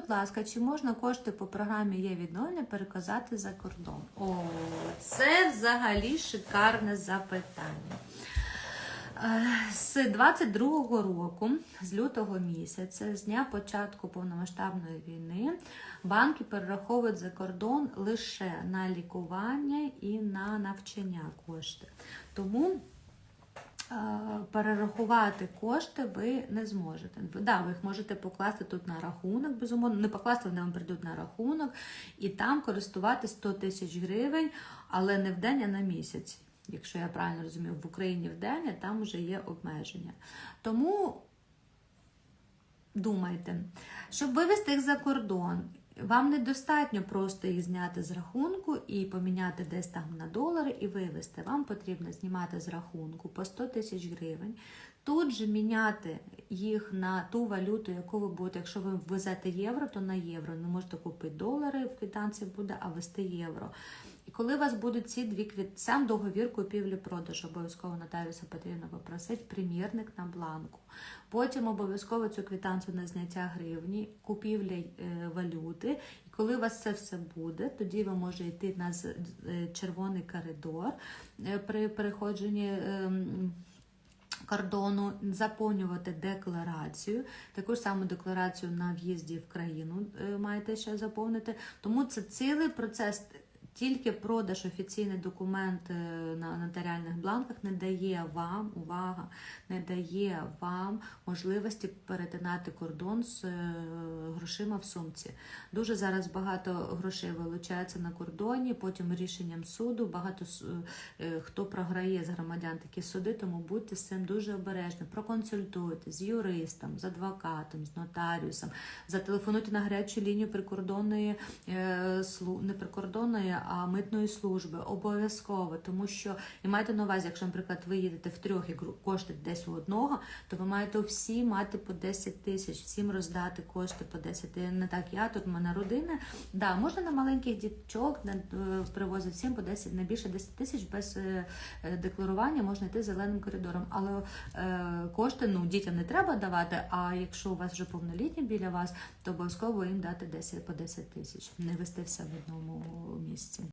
будь ласка, чи можна кошти по програмі є відновлення переказати за кордон? О, це взагалі шикарне запитання. Е, З 22-го року, з лютого місяця, з дня початку повномасштабної війни, банки перераховують за кордон лише на лікування і на навчання кошти. Тому перерахувати кошти ви не зможете. Да, ви їх можете покласти тут на рахунок, безумовно, не покласти, вони вам прийдуть на рахунок, і там користуватись 100 тисяч гривень, але не в день, а на місяць. Якщо я правильно розумію, в Україні в день, а там вже є обмеження. Тому думайте, щоб вивести їх за кордон, вам недостатньо просто їх зняти з рахунку і поміняти десь там на долари і вивести. Вам потрібно знімати з рахунку по 100 тисяч гривень. Тут же міняти їх на ту валюту, яку ви будете. Якщо ви везете євро, то на євро. Не можете купити долари в квитанції буде, а вести євро. І коли у вас будуть ці дві квіт... сам договір купівлі-продажу, обов'язково нотаріуса потрібно попросити примірник на бланку. Потім обов'язково цю квитанцію на зняття гривні, купівля е, валюти. І коли у вас це все буде, тоді ви можете йти на е, червоний коридор е, при переходженні. ем, Кордону заповнювати декларацію, таку ж саму декларацію на в'їзді в країну е, маєте ще заповнити. Тому це цілий процес. Тільки продаж офіційний документ е, на нотаріальних бланках не дає вам, увага, не дає вам можливості перетинати кордон з е, грошима в сумці. Дуже зараз багато грошей вилучається на кордоні, потім рішенням суду. Багато е, хто програє з громадян такі суди, тому будьте з цим дуже обережні. Проконсультуйте з юристом, з адвокатом, з нотаріусом, зателефонуйте на гарячу лінію прикордонної не прикордонної, митної служби. Обов'язково, тому що і майте на увазі, якщо, наприклад, ви їдете в трьох і кошти десь у одного, то ви маєте всі мати по 10 тисяч, всім роздати кошти по 10. І Не так я тут в мене родина. Да, можна на маленьких дітчок е, привозять всім по 10, не більше 10 тисяч без е, е, декларування можна йти зеленим коридором. Але кошти ну дітям не треба давати. А якщо у вас вже повнолітні біля вас, то обов'язково їм дати 10 по 10 тисяч, не вести все в одному місці.